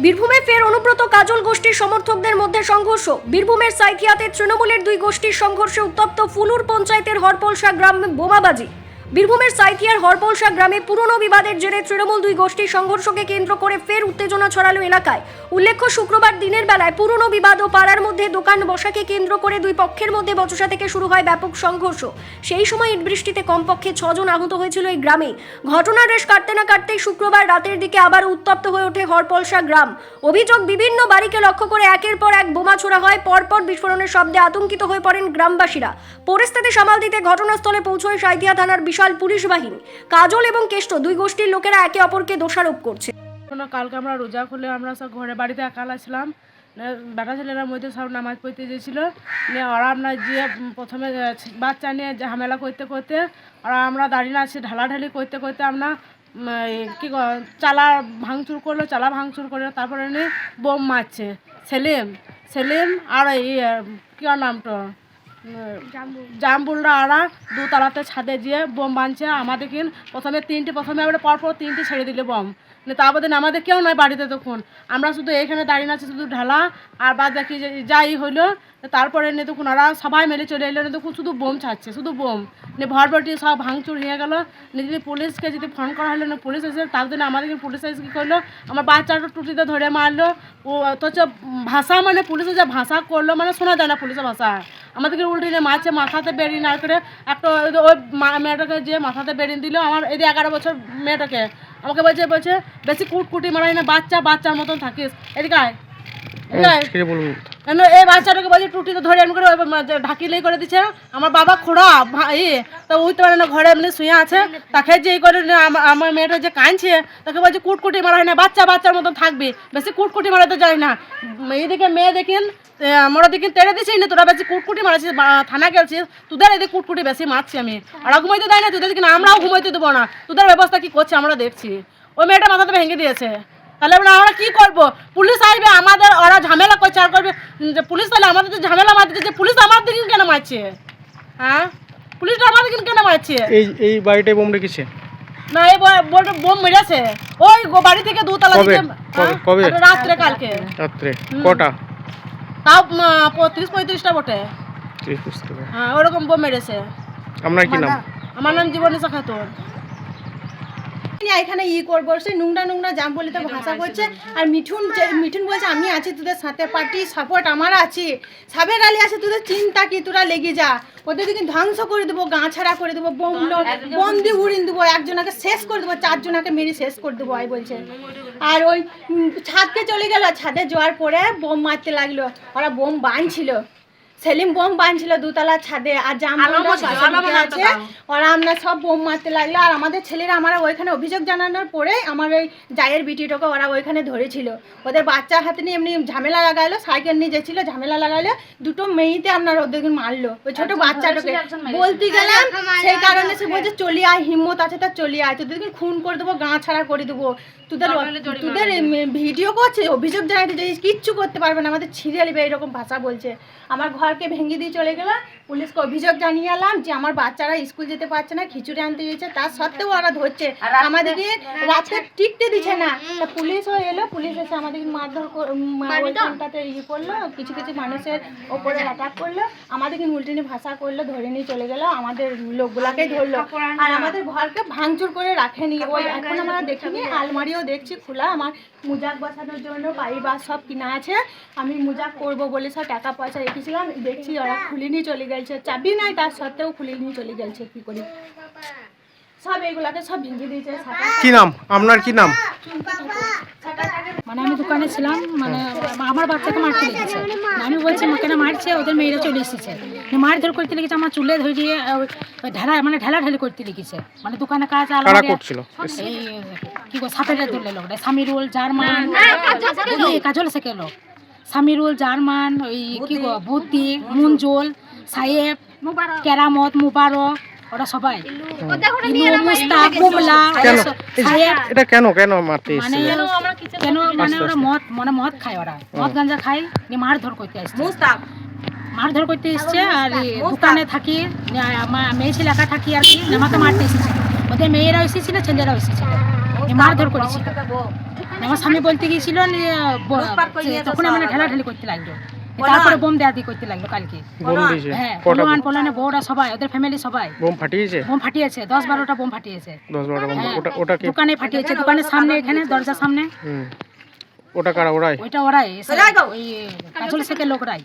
বীরভূমে ফের অনুব্রত কাজল গোষ্ঠীর সমর্থকদের মধ্যে সংঘর্ষ। বীরভূমের সাইথিয়াতে তৃণমূলের দুই গোষ্ঠীর সংঘর্ষে উত্তপ্ত ফুলুর পঞ্চায়েতের হরপলসা গ্রামে বোমাবাজি। বীরভূমের সাইথিয়ার হরপলসা গ্রামে পুরনো বিবাদের জেরে তৃণমূল দুই গোষ্ঠীর সংঘর্ষকে কেন্দ্র করে ফের উত্তেজনা ছড়ালো এলাকায়। উল্লেখ্য, শুক্রবার দিনের বেলায় পুরনো বিবাদ ও পাড়ার মধ্যে দোকান বসাকে কেন্দ্র করে দুই পক্ষের মধ্যে বচসা থেকে শুরু হয় ব্যাপক সংঘর্ষ। সেই সময় ইট বৃষ্টিতে কমপক্ষে ছজন আহত হয়েছিল এই গ্রামে ঘটনার রেশ কাটতে না কাটতেই শুক্রবার রাতের দিকে আবার উত্তপ্ত হয়ে ওঠে হরপলসা গ্রাম। অভিযোগ, বিভিন্ন বাড়িকে লক্ষ্য করে একের পর এক বোমা ছোড়া হয়, পরপর বিস্ফোরণের শব্দে আতঙ্কিত হয়ে পড়েন গ্রামবাসীরা। পরিস্থিতি সামাল দিতে ঘটনাস্থলে পৌঁছয় সাঁইথিয়া থানার বিশাল পুলিশ বাহিনী কাজল এবং কেষ্ট দুই গোষ্ঠীর লোকেরা একে অপরকে দোষারোপ করছে। কালকে আমরা রোজা খুলে আমরা সব ঘরে বাড়িতে একালা ছিলাম বেটা ছেলেরা মধ্যে সব নামাজ পড়তে গেছিল। ওরা আমরা গিয়ে প্রথমে বাচ্চা নিয়ে ঝামেলা করতে করতে ওরা আমরা দাঁড়িয়ে আছি ঢালাঢালি করতে করতে আমরা কি চালা ভাঙচুর করল চালা ভাঙচুর করে তারপরে বোম মারছে। সেলিম সেলিম আর আহ, কি নামটা? জামবুলরা আরা দুতলাতে ছাদে গিয়ে বোম বাঁধছে আমাদেরকে প্রথমে তিনটে, প্রথমে আমরা পরপর তিনটে ছেড়ে দিলে বোম। মানে তার বাদে আমাদের কেউ নয় বাড়িতে তখন। আমরা শুধু এখানে দাঁড়িয়ে আছি, শুধু ঢালা আর বাদ দেখি যাই হইল, তারপরে নিয়ে তখন ওরা সবাই মিলে চলে এলো। তখন শুধু বোম ছাড়ছে, শুধু বোম। নিয়ে ভরভরটি সব ভাঙচুর হয়ে গেলো। নিয়ে যদি পুলিশকে যদি ফোন করা হলো না পুলিশ এসে তার জন্য আমাদেরকে পুলিশ এসে কী করল? আমার বাচ্চাটা টুটিতে ধরে মারলো। ও অথচ ভাষা মানে পুলিশে যে ভাষা করল মানে শোনা যায় না পুলিশের ভাষা। আমাদেরকে উল্টে নিয়ে মাছে মাথাতে বেরিয়ে না করে একটা ওই মেয়েটাকে যে মাথাতে বেরিয়ে দিল, আমার এই যে এগারো বছর মেয়েটাকে, আমাকে বলছে বলছে, বেশি কুটকুটি মারাই না, বাচ্চা, বাচ্চার মতন থাকিস। এদিকে আয়। এই বাচ্চাটাকে বলছে টুটিতে ধরে এমন করে ওই ঢাকিলেই করে দিচ্ছে। আমার বাবা খোড়া ভাই তো উঠতে পারে না ঘরে এমনি শুয়ে আছে। তাকে যে করে আমার মেয়েটা যে কাঁদছে তাকে বলছে কুটকুটি মারা হয় না বাচ্চা বাচ্চার মতন থাকবি। বেশি কুটকুটি মারাতে যায় না। এইদিকে মেয়ে দেখিন আমরা দেখিন তেড়ে দিছিস না তোরা বেশি কুটকুটি মারাছিস থানা গেছিস তোদের এদিকে কুটকুটি বেশি মারছি আমি। আর ঘুমাইতে দেয় না তোদের আমরাও ঘুমাইতে দেবো না। তোদের ব্যবস্থা কি করছে আমরা দেখছি। ওই মেয়েটা মাথাতে ভেঙে দিয়েছে। তাহলে আমরা আমরা কি করব? পুলিশ আসবে আমাদের ওরা ঝামেলা করছে আর করবে যে পুলিশ তাহলে আমাদের যে ঝামেলা মারছে যে পুলিশ আমার দিকে কেন মারছে? হ্যাঁ? পুলিশটা আমাদের দিকে কেন মারছে? এই এই বাড়িটায় বোম রেখেছে। না এই বলটা বোম মেরেছে। ওই বাড়ি থেকে দুতলা কবে? দিকে কবে? হ্যাঁ? রাত্রে কালকে। রাত্রে। কটা? তাও পঁয়ত্রিশ পঁয়ত্রিশটা বটে। হ্যাঁ ওরকম বোম মেরেছে। আপনার কি নাম? আমার নাম জীবনীশা খাতুন। এখানে ই করব। সেই নোংরা নোংরা জাম বলিতে ভাষা করছে আর মিঠুন মিঠুন বলছে আমি আছি তোদের সাথে পার্টি সাপোর্ট আমার আছে। সাবের আলী আছে তোদের চিন্তা কি? তোরা লেগে যা। ওদের দিকে ধ্বংস করে দেবো গা ছাড়া করে দেবো বোম বোম দিয়ে উড়িয়ে দেবো একজনকে শেষ করে দেবো চারজনকে মেরে শেষ করে দেবো আই বলছে। আর ওই ছাদকে চলে গেল ছাদে যাওয়ার পরে বোম মারতে লাগল। ওরা বোম বাঁধছিল সেলিম বোম বাঁধছিল দুতলা ছাদে আর জাম আছে। ওরা আমরা সব বোম মারতে লাগল আর আমাদের ছেলেরা আমরা ওইখানে অভিযোগ জানানোর পরে আমার ওই জায়ের বিটিটাকে ওরা ওইখানে ধরেছিল। ওদের বাচ্চার হাতে নিয়ে এমনি ঝামেলা লাগাইলো সাইকেল নিয়ে যাচ্ছিল ঝামেলা লাগাইলো দুটো মেয়েতে আপনার ওদের মারলো। ওই ছোট বাচ্চাটাকে। বলতে গেলাম সেই কারণে সে বলছে চলি আয় হিম্মত আছে তা চলি আয়। তোদেরকে খুন করে দেবো গা ছাড়া করে দেবো। তোদের তোদের ভিডিও করছে অভিযোগ জানাইতে যাই কিচ্ছু করতে পারবে না। আমাদের ছিঁড়ে নেবে এরকম ভাষা বলছে। আমার ঘরকে ভেঙে দিয়ে চলে গেল পুলিশকে অভিযোগ জানিয়ে এলাম যে আমার বাচ্চারা স্কুল যেতে পারছে না খিচুড়ি আনতে গেছে। তার সত্ত্বেও ওরা ধরছে। আমাদেরকে রাতে টিকতে দিচ্ছে না। তা পুলিশও এলো। পুলিশ এসে আমাদেরকে মারধর ওইখানটাতে ইয়ে করল। কিছু কিছু মানুষের ওপরে অ্যাটাক করল। আমাদেরকে উল্টিনি ভাষা করল ধরে নিয়ে চলে গেল। আমাদের লোকগুলাকেই ধরলো। আর আমাদের ঘরকে ভাঙচুর করে রাখেনি। ওই এখন আমরা দেখিনি। আলমারিও দেখছি খোলা। আমার মুজাক বসানোর জন্য বাড়ি বাস সব কিনা আছে। আমি মুজাক করব বলে সব টাকা পয়সা রেখেছিলাম। দেখছি ওরা খুলে নিয়ে চলে গেছে। চাবি নাই তার সত্ত্বেও খুলে নিয়ে চলে গেছে কি করে? সব এগুলাকে সব ভেঙে দিয়েছে কি নাম? আপনার কি নাম? মানে আমি দোকানে ছিলাম মানে আমার বাচ্চাকে মারতে লেগেছে আমি বলছি কেন মারছে? ওদের মেয়েরা চলে এসেছে। মারধর করতে লেগেছে আমার চুলে ধরিয়ে ঢেলা মানে ঢেলা ঢেলি করতে লেগেছে। মানে দোকানে কাজ কারা করছিল? কি গো সাপের ধরলে লোকটা সামিরুল জার্মান কাজল শেখে লোক। সামিরুল জার্মান ওই কি গো বুদ্ধি মুনজুল সাহেব কেরামত মুবারক ওরা সবাই। কেন? এটা কেন কেন মারতে মানে কেন মানে ওরা মদ মানে মদ খায় ওরা। মদ গাঞ্জা খায় নিয়ে মারধর করতে আসছে মারধর করতে এসছে আর দোকানে থাকি মেয়ে ছেলে একা থাকি আর কি আমাকে মারতে এসেছে। ওদের মেয়েরাও এসেছিল ছেলেরাও এসেছিল। মারধর করেছিল। আমার স্বামী বলতে গিয়েছিল তখন আমরা ঢেলাঢেলি করতে লাগল। তারপরে বোম করতে লাগল কালকে। হ্যাঁ। বউরা সবাই ওদের ফ্যামিলি সবাই। বোম ফাটিয়েছে? বোম ফাটিয়েছে দশ বারোটা বোম ফাটিয়েছে। দশ বারোটা হ্যাঁ। ওটা ওটা দোকানে ফাটিয়েছে দোকানের সামনে এখানে দরজার সামনে। ওটা কারা ওরাই? ওইটা ওরাই কাজল শেখের লোকরাই।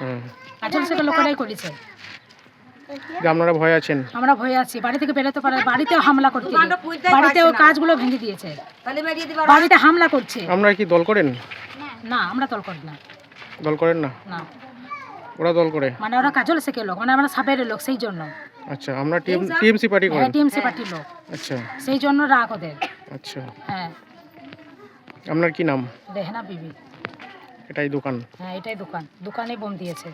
হুম। কাজল শেখের লোকরাই করেছে। যে আপনারা ভয় আছেন। আমরা ভয়ে আছি। বাড়ি থেকে বেরোতে পারে বাড়িতেও হামলা করতে বাড়িতে ওই কাজগুলো ভেঙে দিয়েছে। বাড়িতে হামলা করছে। আপনারা কি দল করেন? না আমরা তল করি না। দল করেন না? না। ওরা দল করে? মানে ওরা কাজল শেখের লোক মানে আমরা সাপের লোক সেই জন্য। আচ্ছা আমরা টিএম টিএমসি পার্টি হ্যাঁ করেন টিএমসি পার্টির লোক। আচ্ছা। সেই জন্য রাগ ওদের। আচ্ছা। হ্যাঁ। আপনার কি নাম? রেহনা বিবি। এটাই দোকান। হ্যাঁ এটাই দোকান। দোকানে বোম দিয়েছে।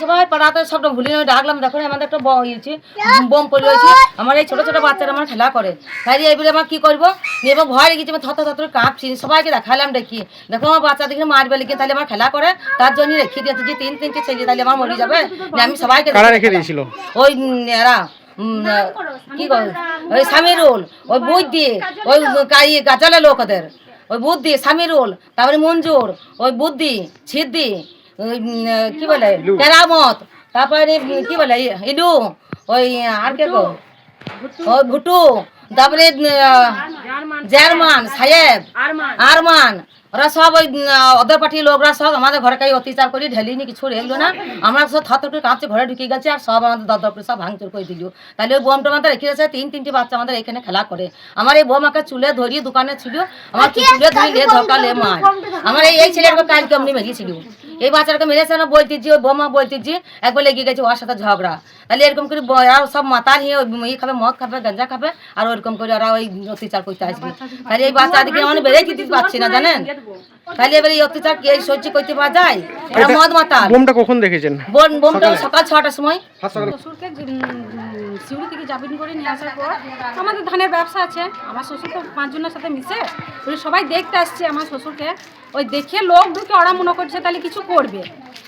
সবাই পাড়াতে সবটা ভুলে নিয়ে ডাকলাম দেখো আমাদের একটা ব- ইয়েছে বোম পড়ে রয়েছে। আমার এই ছোট ছোট বাচ্চারা আমার খেলা করে। তাই এবারে আমার কি করব? নিয়ে এবার ভয় লেগেছে আমি থত থত কাঁপছি সবাইকে দেখালাম দেখি। দেখো আমার বাচ্চা দেখি মারবে লিখে তাহলে আমার খেলা করে তার জন্য রেখে দিয়েছে যে তিন তিনটে ছেলে তাহলে আমার মরে যাবে। আমি সবাইকে রেখে দিয়েছিল? ওই এরা কি কর? ওই সামিরুল ওই বুদ্ধি ওই গাজালা লোক ওদের। ওই বুদ্ধি সামিরুল তারপরে মঞ্জুর ওই বুদ্ধি সিদ্ধি ওই কি বলে? কেরামত। তারপরে কি বলে? ইলু ওই আর কে গো ওই ভুটু। তারপরে জার্মান। সাহেব আরমান। ওরা সব ওই ওদের পার্টির লোকরা সব আমাদের ঘরে কাই অত্যাচার করে ঢেলিনি কিছু রেখলো না আমরা সব করে কাঁপছে ঘরে ঢুকে গেছে আর সব আমাদের দর করে সব ভাঙচুর করে দিল। তাহলে ওই বোমটা আমাদের রেখে গেছে তিন তিনটি বাচ্চা আমাদের এখানে খেলা করে। আমার এই বোম আমাকে চুলে ধরিয়ে দোকানে ছিল আমার চুলে ধরিয়ে ধরকালে মার। আমার এই এই ছেলেটাকে কাল কেমনি মেরিয়েছিল এই বাচ্চাটাকে মেরেছে না বলতেছি ওই বোমা বলতেছি একবার লেগে গেছে ওর সাথে ঝগড়া। তাহলে এরকম করে ওরা সব মাতাল হয়ে ওই ই খাবে মদ খাবে গাঁজা খাবে আর ওরকম করে ওরা ওই অত্যাচার করতে আসবে। তাহলে এই বাচ্চাদেরকে মানে বেড়ে দিতে পারছি না জানেন? তাহলে এবার এই অত্যাচার কি এই সহ্য করতে পারা যায়? মদ মাতাল। বোমটা কখন দেখেছেন? বোন বোমটা সকাল? ছটার সময়। শ্বশুরকে সিউড়ি থেকে জামিন করে নিয়ে আসার পর আমাদের ধানের ব্যবসা আছে আমার শ্বশুর তো পাঁচজনের সাথে মিশে ওই সবাই দেখতে আসছে আমার শ্বশুরকে। ওই দেখে লোক ঢুকে ওরা মনে করছে তাহলে কিছু করবে।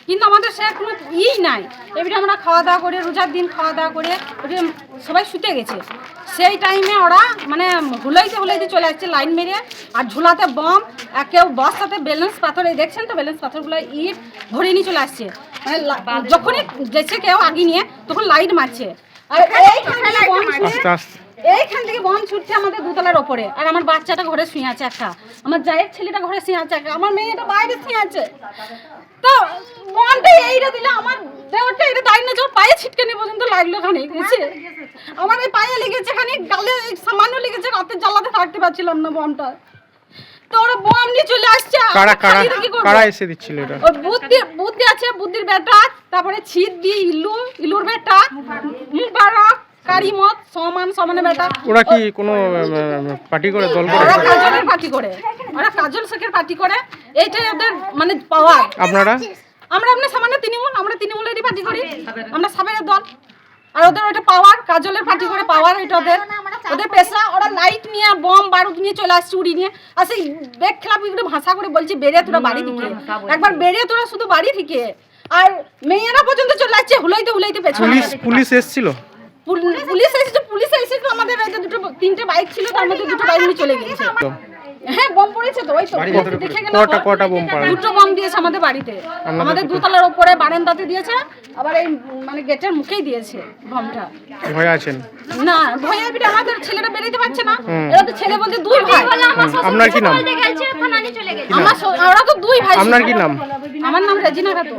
কিন্তু আমাদের সে কোনো ই নাই। এবারে আমরা খাওয়া দাওয়া করে রোজার দিন খাওয়া দাওয়া করে ওটা সবাই শুতে গেছে। সেই টাইমে ওরা মানে হুলাইতে হুলাইতে চলে আসছে লাইন মেরে। আর ঝুলাতে বম আর কেউ বস্তাতে ব্যালেন্স পাথর এই দেখছেন তো ব্যালেন্স পাথরগুলো ইট ধরে নিয়ে চলে আসছে। মানে যখনই গেছে কেউ আগে নিয়ে তখন লাইট মারছে। আর এইখান থেকে এইখান বম ছুটছে আমাদের দুতলার ওপরে। আর আমার বাচ্চাটা ঘরে শুয়ে আছে একটা। আমার জায়ের ছেলেটা ঘরে শুয়ে আছে একটা। আমার মেয়েটা বাইরে শুয়ে আছে। তো বমটা এইটা দিলে আমার দেওয়ারটা এটা দাঁড়িয়ে না পায়ে ছিটকানি পর্যন্ত লাগল খানে গেছে আমার এই পায়ে লেগেছে খানে গালে সামান্য লেগেছে রাতে জ্বালাতে থাকতে পারছিলাম না বমটা। বম নিয়ে চলে আসছে। কারা আমরা কারা খালি রেখে করব? কারা এসে দিচ্ছিল এটা? ওই বুদ্ধি বুদ্ধি আছে বুদ্ধির বেটা তারপরে ছিদ্দি ইলু ইলুর বেটা মুবারক কারিমত সমান সমানের বেটা ওরা কি কোনো পার্টি করে দল করে? ওরা কাজলের পার্টি করে। ওরা কাজল শেখের পার্টি করে। এইটাই ওদের মানে পাওয়ার আপনারা? আমরা আপনার সামান্য তৃণমূল আমরা তৃণমূলেরই পার্টি করি। আমরা সাবেরের দল। আর ওদের ওইটা পাওয়ার কাজলের পার্টি করে পাওয়ার এটা ওদের। ওদের পেশা ওরা লাইট নিয়ে বম বারুদ নিয়ে চলে আসছে উড়ি নিয়ে। আর সেই বেগ খেলা করে ভাষা করে বলছে বেড়ে তোরা বাড়ি থেকে। একবার বেড়ে তোরা শুধু বাড়ি থেকে। আর মেয়েরা পর্যন্ত চলে আসছে হুলাইতে হুলাইতে পেছনে। পুলিশ পুলিশ এসেছিল? পুলিশ এসেছে পুলিশ এসেছিল। আমাদের দুটো তিনটে বাইক ছিল তার মধ্যে দুটো বাইক নিয়ে চলে গেছে হ্যাঁ বম পড়েছে তো ওই তো। দেখে গেলাম কটা কটা বোম পাড়া দুটো বম দিয়েছে আমাদের বাড়িতে। আমাদের দুতলার উপরে বারান্দাতে দিয়েছে আবার এই মানে গেটের মুখেই দিয়েছে বমটা ভয় আছেন? না ভয়ে বিটে আমাদের ছেলেটা বেরোতে পারছে না। এরা তো ছেলে বলতে দুই ভাই। আপনার কি নাম? আমার ওরা তো দুই ভাই। আপনার কি নাম? আমার নাম রেজিনা খাতুন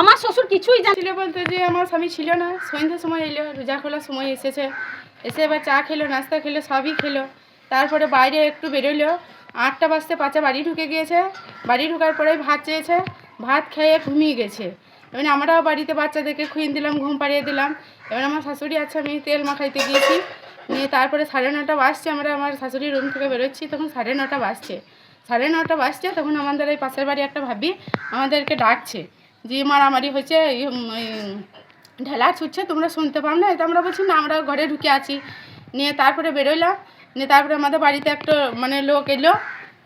আমার শ্বশুর কিছুই জানে ছিল বলতে যে আমার স্বামী ছিল না সন্ধ্যার সময় এলো রোজা খোলার সময় এসেছে। এসে এবার চা খেলো নাস্তা খেলো সবই খেলো। তারপরে বাইরে একটু বেরোলো আটটা বাজতে পাঁচা বাড়ি ঢুকে গিয়েছে। বাড়ি ঢুকার পরে ভাত চেয়েছে। ভাত খেয়ে ঘুমিয়ে গেছে। এবার আমরাও বাড়িতে বাচ্চাদেরকে খুইয়ে দিলাম, ঘুম পাড়িয়ে দিলাম। এবার আমার শাশুড়ি আছে, আমি তেল মাখাইতে গিয়েছি। নিয়ে তারপরে সাড়ে নটা বাজছে, আমরা আমার শাশুড়ির রুম থেকে বেরোচ্ছি, তখন সাড়ে নটা বাজছে। সাড়ে নটা বাজছে, তখন আমাদের এই পাশের বাড়ি একটা ভাবি আমাদেরকে ডাকছে যে, মারামারি হয়েছে ঢেলা ছুটছে, তোমরা শুনতে পাও না? তো আমরা বলছি, না, আমরা ঘরে ঢুকে আছি। নিয়ে তারপরে বেরোলাম নিয়ে তারপরে আমাদের বাড়িতে একটা মানে লোক এলো।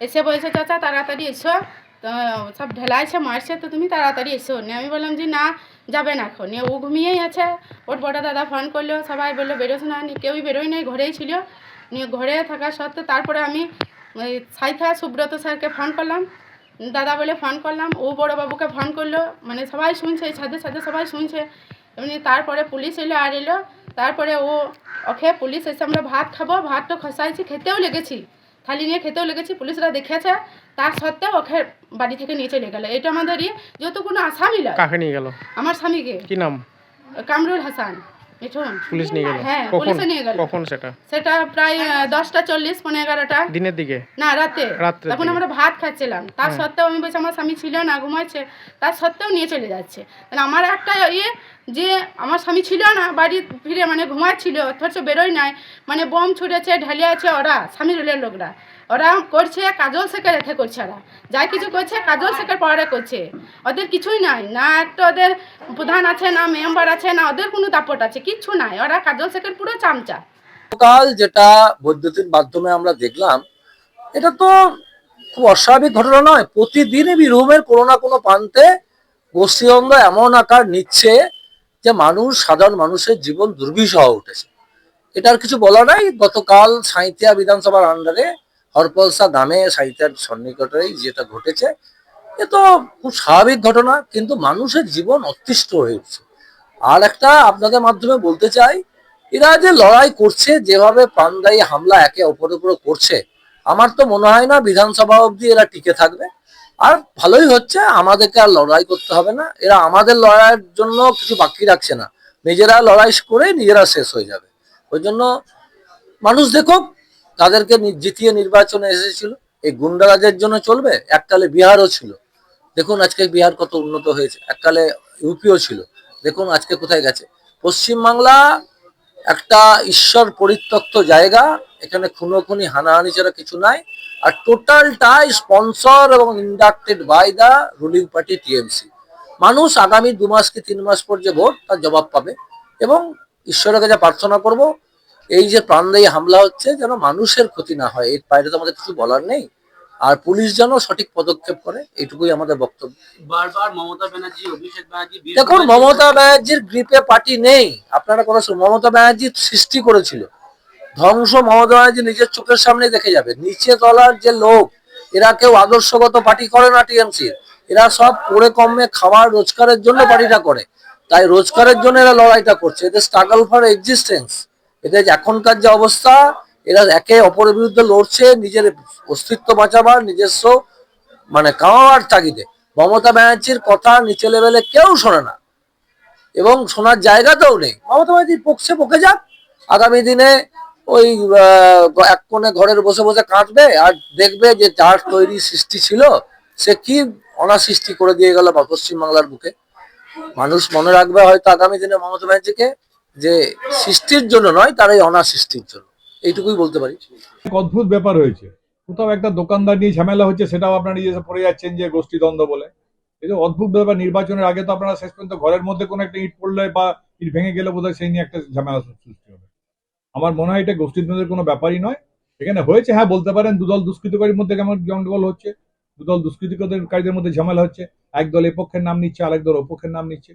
এসে বলছে, চাচা, তাড়াতাড়ি এসো। তো সব ঢেলাইছে, মারছে। তো তুমি তাড়াতাড়ি এসো। নিয়ে আমি বললাম যে, না, যাবে না এখন। নিয়ে ও ঘুমিয়েই আছে। ওর বড় দাদা ফোন করল, সবাই বলল বেরোস না নিয়ে কেউই বেরোই নাই, ঘরেই ছিল। নিয়ে ঘরে থাকা সত্ত্বেও তারপরে আমি ওই সাইথা, সুব্রত স্যারকে ফোন করলাম। দাদা বলে ফোন করলাম। ও বড় বাবুকে ফোন করল। মানে সবাই শুনছে সাথে সাথে সবাই শুনছে। এমনি তারপরে পুলিশ এলো, আর এলো। তারপরে ও ওকে পুলিশ এসে আমরা ভাত খাব ভাতটা তো খসাইছি খেতেও লেগেছি। থালি নিয়ে খেতেও লেগেছি পুলিশরা দেখেছে। তার সত্ত্বেও ওকে বাড়ি থেকে নিয়ে চলে গেল। এটা আমাদেরই যেহেতু কোনো আসামি লয় কাকে নিয়ে গেল? আমার স্বামীকে। কি নাম? কামরুল হাসান। মিঠুন পুলিশ নিয়ে গেল? হ্যাঁ কখন? পুলিশে নিয়ে গেল। কখন সেটা? সেটা প্রায় দশটা চল্লিশ পনেরো এগারোটা। দিনের দিকে? না রাতে। রাত্রের তখন আমরা ভাত খাচ্ছিলাম। তার হ্যাঁ। সত্ত্বেও আমি বলছি আমার স্বামী ছিল না ঘুমাচ্ছে। তার সত্ত্বেও নিয়ে চলে যাচ্ছে। তাহলে আমার একটা ইয়ে যে আমার স্বামী ছিল না বাড়ি ফিরে মানে ঘুমাচ্ছিল অথচ বেরোয় নাই। মানে বোম ছুটেছে ঢালিয়েছে ওরা স্বামী রুলের লোকরা। ওরা করছে, কাজল শেখে রেখে করছে ওরা। যাই কিছু করছে, কাজল শেখের পরে করছে। ওদের কিছুই নাই, না একটা ওদের প্রধান আছে, না মেম্বার আছে, না ওদের কোনো দাপট আছে, কিচ্ছু নাই। ওরা কাজল শেখের পুরো চামচা। কাল যেটা বৈদ্যুতিক মাধ্যমে আমরা দেখলাম, এটা তো খুব অস্বাভাবিক ঘটনা নয়। প্রতিদিনই বীরভূমের কোনো না কোনো প্রান্তে পশ্চিমবঙ্গ এমন আকার নিচ্ছে যে মানুষ, সাধারণ মানুষের জীবন দুর্বিষহ উঠেছে। এটার কিছু বলা নাই? গতকাল সাঁইথিয়া বিধানসভার আন্ডারে হরপলসা গ্রামে সাঁইথিয়ার সন্নিকটেই যেটা ঘটেছে, এ তো খুব স্বাভাবিক ঘটনা, কিন্তু মানুষের জীবন অতিষ্ঠ হয়ে উঠছে। আর একটা আপনাদের মাধ্যমে বলতে চাই, এরা যে লড়াই করছে, যেভাবে প্রাণদায়ী হামলা একে অপরের উপর করছে, আমার তো মনে হয় না বিধানসভা অবধি এরা টিকে থাকবে। আর ভালোই হচ্ছে, আমাদেরকে আর লড়াই করতে হবে না, এরা আমাদের লড়াইয়ের জন্য কিছু বাকি রাখছে না। নিজেরা লড়াই করে নিজেরা শেষ হয়ে যাবে। ওই জন্য মানুষ দেখুক তাদেরকে জিতিয়ে নির্বাচনে এসেছিল। এই গুন্ডারাজের জন্য চলবে, এককালে বিহারও ছিল। দেখুন আজকে বিহার কত উন্নত হয়েছে। এককালে ইউপিও ছিল। দেখুন আজকে কোথায় গেছে। পশ্চিমবাংলা একটা ঈশ্বর পরিত্যক্ত জায়গা। এখানে খুনোখুনি, হানাহানি ছাড়া কিছু নাই। আর টোটালটাই স্পন্সর এবং inducted by the ruling party TMC. মানুষ আগামী দু মাস কি তিন মাস পর যে ভোট, তার জবাব পাবে। এবং ঈশ্বরের কাছে প্রার্থনা করব এই যে প্রাণদায়ী হামলা হচ্ছে যেন মানুষের ক্ষতি না হয় এর বাইরে তো আমাদের কিছু বলার নেই। আর পুলিশ যেন সঠিক পদক্ষেপ করে এইটুকুই আমাদের বক্তব্য। বারবার মমতা ব্যানার্জি অভিষেক ব্যানার্জি দেখুন মমতা ব্যানার্জির গ্রিপে পার্টি নেই। আপনারা কোনো মমতা ব্যানার্জি সৃষ্টি করেছিল। ধ্বংস মমতা ব্যানার্জি নিজের চোখের সামনে দেখে যাবে। নিচে তলার যে লোক এরা কেউ আদর্শগত পার্টি করে না টিএমসি এরা সব করে কমে খাবার রোজগারের জন্য পার্টিটা করে। তাই রোজগারের জন্য এরা লড়াইটা করছে। এদের স্ট্রাগল ফর এক্সিস্টেন্স এদের এখনকার যে অবস্থা, এরা একে অপরের বিরুদ্ধে লড়ছে, নিজের অস্তিত্ব বাঁচাবার নিজস্ব মানে কামাবার তাগিদে। মমতা ব্যানার্জির কথা নিচে লেভেলে কেউ শোনে না। এবং শোনার জায়গাতেও নেই। মমতা ব্যানার্জি পকছে পকে যাক। আগামী দিনে ওই এক কোণে ঘরের বসে বসে কাঁদবে আর দেখবে যে যার তৈরি সৃষ্টি ছিল, সে কি অনাসৃষ্টি করে দিয়ে গেল পশ্চিমবাংলার বুকে। মানুষ মনে রাখবে হয়তো আগামী দিনে মমতা ব্যানার্জিকে। যে সৃষ্টির জন্য নয়, তার এই অনাসৃষ্টির জন্য। এইটুকুই বলতে পারি। অদ্ভুত ব্যাপার হয়েছে। কোথাও একটা দোকানদার নিয়ে ঝামেলা হচ্ছে, সেটাও আপনারা নিজে পড়ে যাচ্ছেন যে গোষ্ঠীদ্বন্দ্ব বলে। এই যে অদ্ভুত ব্যাপার, নির্বাচনের আগে তো আপনারা শেষ পর্যন্ত ঘরের মধ্যে কোনো একটা ইট পড়লে বা ইট ভেঙে গেলে বোধহয় সেই নিয়ে একটা ঝামেলা সৃষ্টি হবে। আমার মনে হয় এটা গোষ্ঠীদ্বন্দ্বের কোনো ব্যাপারই নয়। এখানে হয়েছে হ্যাঁ বলতে পারেন, দুদল দুষ্কৃতকারীর মধ্যে কেমন গন্ডগোল হচ্ছে, দুদল দুষ্কৃতিকারীদের মধ্যে ঝামেলা হচ্ছে, এক দল এ পক্ষের নাম নিচ্ছে, আরেক দল অপক্ষের নাম নিচ্ছে।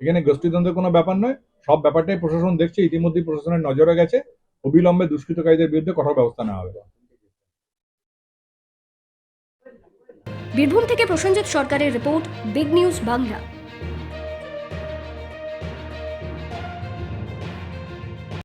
এখানে গোষ্ঠীদ্বন্দ্বের কোনো ব্যাপার নয়। সব ব্যাপারটাই প্রশাসন দেখছে, ইতিমধ্যেই প্রশাসনের নজরে গেছে। অবিলম্বে দুষ্কৃতকারীদের বিরুদ্ধে কঠোর ব্যবস্থা নেওয়া হবে। বীরভূম থেকে প্রসেনজিৎ সরকারের রিপোর্ট, বিগ নিউজ বাংলা।